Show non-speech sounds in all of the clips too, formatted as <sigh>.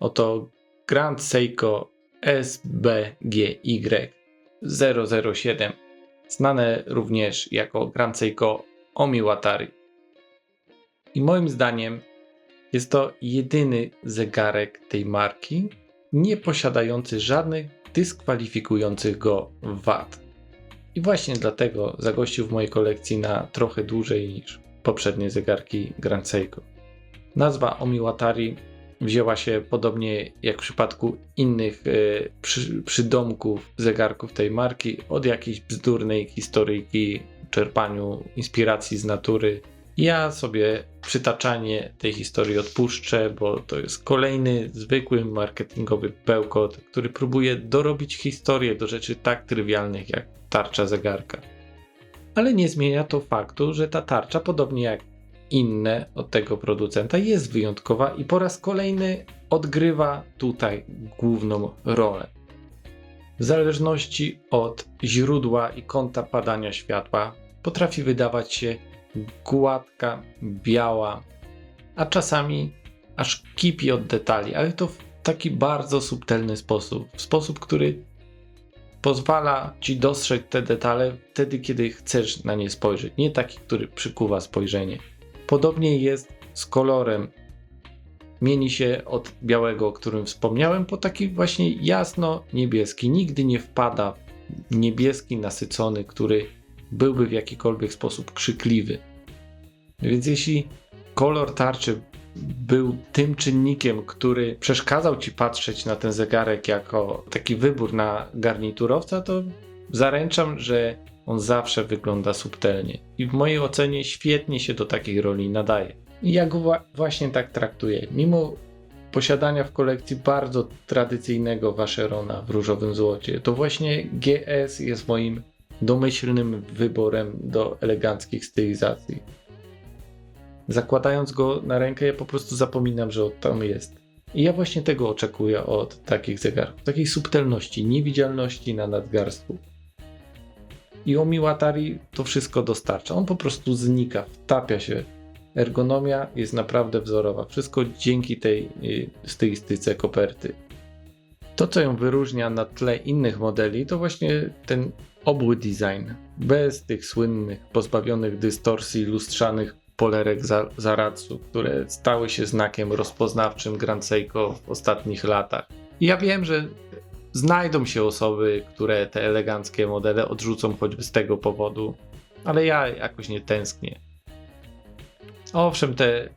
Oto Grand Seiko SBGY 007, znane również jako Grand Seiko Omiwatari. I moim zdaniem jest to jedyny zegarek tej marki nie posiadający żadnych dyskwalifikujących go wad. I właśnie dlatego zagościł w mojej kolekcji na trochę dłużej niż poprzednie zegarki Grand Seiko. Nazwa Omiwatari wzięła się podobnie jak w przypadku innych e, przy, przydomków zegarków tej marki od jakiejś bzdurnej historyjki, czerpaniu inspiracji z natury. Ja sobie przytaczanie tej historii odpuszczę, bo to jest kolejny zwykły marketingowy bełkot, który próbuje dorobić historię do rzeczy tak trywialnych jak tarcza zegarka. Ale nie zmienia to faktu, że ta tarcza, podobnie jak inne od tego producenta, jest wyjątkowa i po raz kolejny odgrywa tutaj główną rolę. W zależności od źródła i kąta padania światła, potrafi wydawać się gładka, biała, a czasami aż kipi od detali, ale to w taki bardzo subtelny sposób. W sposób, który pozwala ci dostrzec te detale wtedy, kiedy chcesz na nie spojrzeć. Nie taki, który przykuwa spojrzenie. Podobnie jest z kolorem. Mieni się od białego, o którym wspomniałem, po taki właśnie jasno-niebieski. Nigdy nie wpada niebieski nasycony, który byłby w jakikolwiek sposób krzykliwy. Więc jeśli kolor tarczy był tym czynnikiem, który przeszkadzał ci patrzeć na ten zegarek jako taki wybór na garniturowca, to zaręczam, że on zawsze wygląda subtelnie i w mojej ocenie świetnie się do takiej roli nadaje. I ja go właśnie tak traktuję. Mimo posiadania w kolekcji bardzo tradycyjnego Vacherona w różowym złocie, to właśnie GS jest moim domyślnym wyborem do eleganckich stylizacji. Zakładając go na rękę, ja po prostu zapominam, że on tam jest. I ja właśnie tego oczekuję od takich zegarków. Takiej subtelności, niewidzialności na nadgarstku. I Omiwatari to wszystko dostarcza. On po prostu znika, wtapia się. Ergonomia jest naprawdę wzorowa. Wszystko dzięki tej y, stylistyce koperty. To, co ją wyróżnia na tle innych modeli, to właśnie ten obły design. Bez tych słynnych, pozbawionych dystorsji lustrzanych polerek za, zaradzu, które stały się znakiem rozpoznawczym Grand Seiko w ostatnich latach. I ja wiem, że znajdą się osoby, które te eleganckie modele odrzucą choćby z tego powodu, ale ja jakoś nie tęsknię. Owszem, te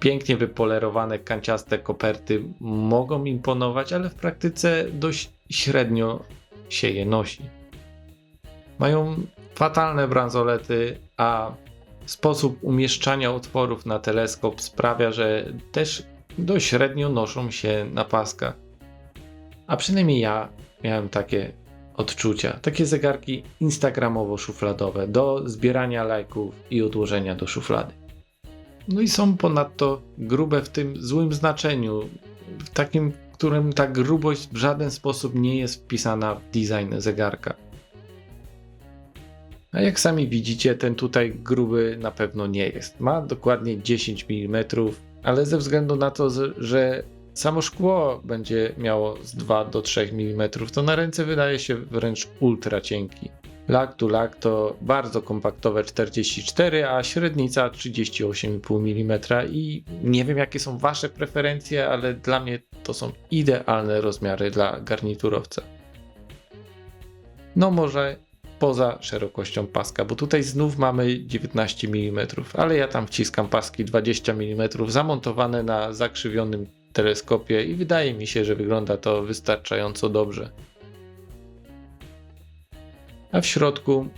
pięknie wypolerowane, kanciaste koperty mogą imponować, ale w praktyce dość średnio się je nosi. Mają fatalne bransolety, a sposób umieszczania otworów na teleskop sprawia, że też dość średnio noszą się na paskach. A przynajmniej ja miałem takie odczucia. Takie zegarki instagramowo-szufladowe do zbierania lajków i odłożenia do szuflady. No i są ponadto grube w tym złym znaczeniu, w takim, w którym ta grubość w żaden sposób nie jest wpisana w design zegarka. A jak sami widzicie, ten tutaj gruby na pewno nie jest. Ma dokładnie 10 mm, ale ze względu na to, że samo szkło będzie miało z 2 do 3 mm, to na ręce wydaje się wręcz ultra cienki. Lak to lak to bardzo kompaktowe 44, a średnica 38,5 mm i nie wiem jakie są wasze preferencje, ale dla mnie to są idealne rozmiary dla garniturowca. No może poza szerokością paska, bo tutaj znów mamy 19 mm, ale ja tam wciskam paski 20 mm zamontowane na zakrzywionym teleskopie i wydaje mi się, że wygląda to wystarczająco dobrze. A w środku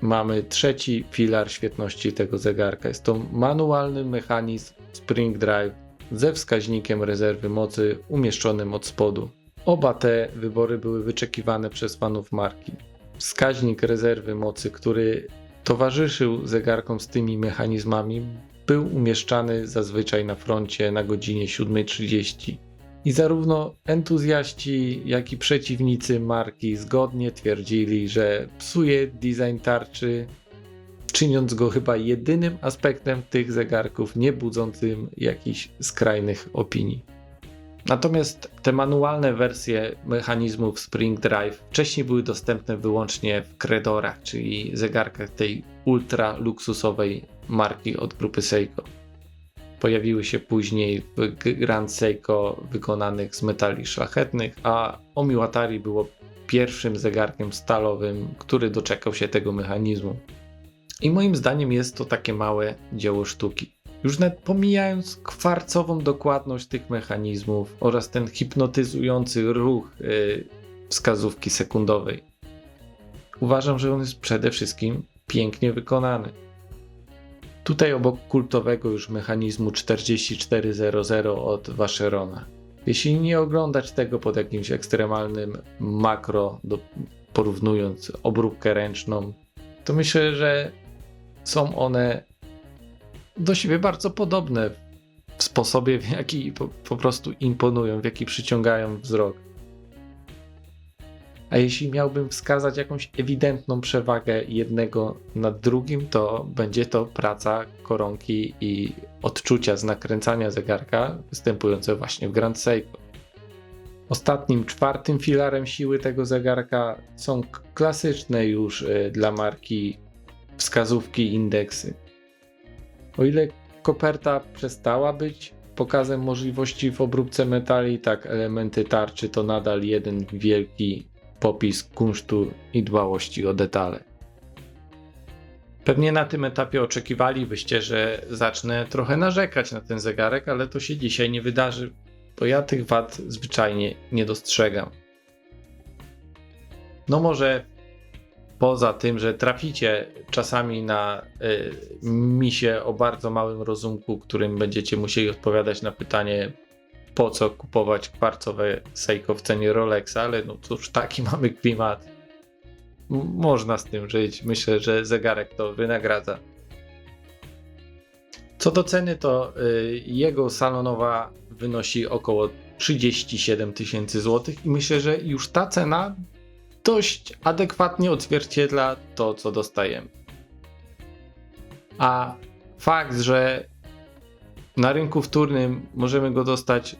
mamy trzeci filar świetności tego zegarka. Jest to manualny mechanizm Spring Drive ze wskaźnikiem rezerwy mocy umieszczonym od spodu. Oba te wybory były wyczekiwane przez fanów marki wskaźnik rezerwy mocy, który towarzyszył zegarkom z tymi mechanizmami, był umieszczany zazwyczaj na froncie na godzinie 7.30. I zarówno entuzjaści, jak i przeciwnicy marki zgodnie twierdzili, że psuje design tarczy, czyniąc go chyba jedynym aspektem tych zegarków nie budzącym jakichś skrajnych opinii. Natomiast te manualne wersje mechanizmów Spring Drive wcześniej były dostępne wyłącznie w Credorach, czyli zegarkach tej ultra luksusowej marki od grupy Seiko. Pojawiły się później w Grand Seiko wykonanych z metali szlachetnych, a Omiwatari było pierwszym zegarkiem stalowym, który doczekał się tego mechanizmu. I moim zdaniem jest to takie małe dzieło sztuki. Już nawet pomijając kwarcową dokładność tych mechanizmów oraz ten hipnotyzujący ruch yy, wskazówki sekundowej, uważam, że on jest przede wszystkim pięknie wykonany. Tutaj obok kultowego już mechanizmu 4400 od Vacherona. Jeśli nie oglądać tego pod jakimś ekstremalnym makro, do, porównując obróbkę ręczną, to myślę, że są one do siebie bardzo podobne w sposobie, w jaki po, po prostu imponują, w jaki przyciągają wzrok. A jeśli miałbym wskazać jakąś ewidentną przewagę jednego nad drugim, to będzie to praca koronki i odczucia z nakręcania zegarka występujące właśnie w Grand Seiko. Ostatnim, czwartym filarem siły tego zegarka są klasyczne już y, dla marki wskazówki indeksy. O ile koperta przestała być pokazem możliwości w obróbce metali, tak elementy tarczy to nadal jeden wielki popis kunsztu i dbałości o detale. Pewnie na tym etapie oczekiwalibyście, że zacznę trochę narzekać na ten zegarek, ale to się dzisiaj nie wydarzy, bo ja tych wad zwyczajnie nie dostrzegam. No może poza tym, że traficie czasami na y, misie o bardzo małym rozumku, którym będziecie musieli odpowiadać na pytanie, po co kupować kwarcowe Seiko w cenie Rolexa, ale no cóż, taki <laughs> mamy klimat. Można z tym żyć. Myślę, że zegarek to wynagradza. Co do ceny, to y, jego salonowa wynosi około 37 tysięcy złotych i myślę, że już ta cena dość adekwatnie odzwierciedla to, co dostajemy. A fakt, że na rynku wtórnym możemy go dostać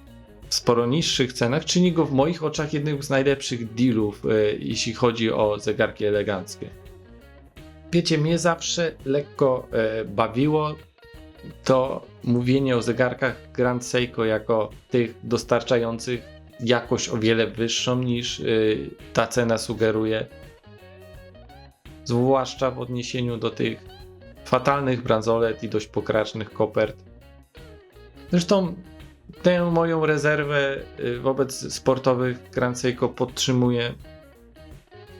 sporo niższych cenach, czyni go w moich oczach jednym z najlepszych dealów, y, jeśli chodzi o zegarki eleganckie. Wiecie, mnie zawsze lekko y, bawiło to mówienie o zegarkach Grand Seiko jako tych dostarczających jakość o wiele wyższą niż y, ta cena sugeruje. Zwłaszcza w odniesieniu do tych fatalnych bransolet i dość pokracznych kopert. Zresztą tę moją rezerwę y, wobec sportowych Grand Seiko podtrzymuję.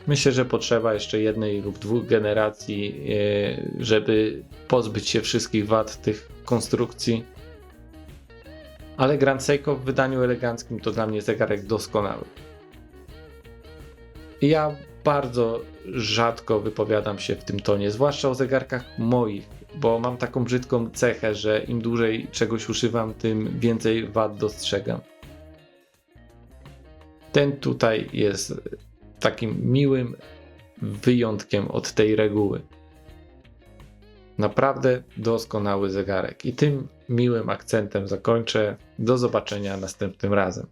Myślę, że potrzeba jeszcze jednej lub dwóch generacji, y, żeby pozbyć się wszystkich wad tych konstrukcji. Ale Grand Seiko w wydaniu eleganckim to dla mnie zegarek doskonały. Ja bardzo rzadko wypowiadam się w tym tonie, zwłaszcza o zegarkach moich, bo mam taką brzydką cechę, że im dłużej czegoś używam, tym więcej wad dostrzegam. Ten tutaj jest takim miłym wyjątkiem od tej reguły. Naprawdę doskonały zegarek. I tym miłym akcentem zakończę. Do zobaczenia następnym razem.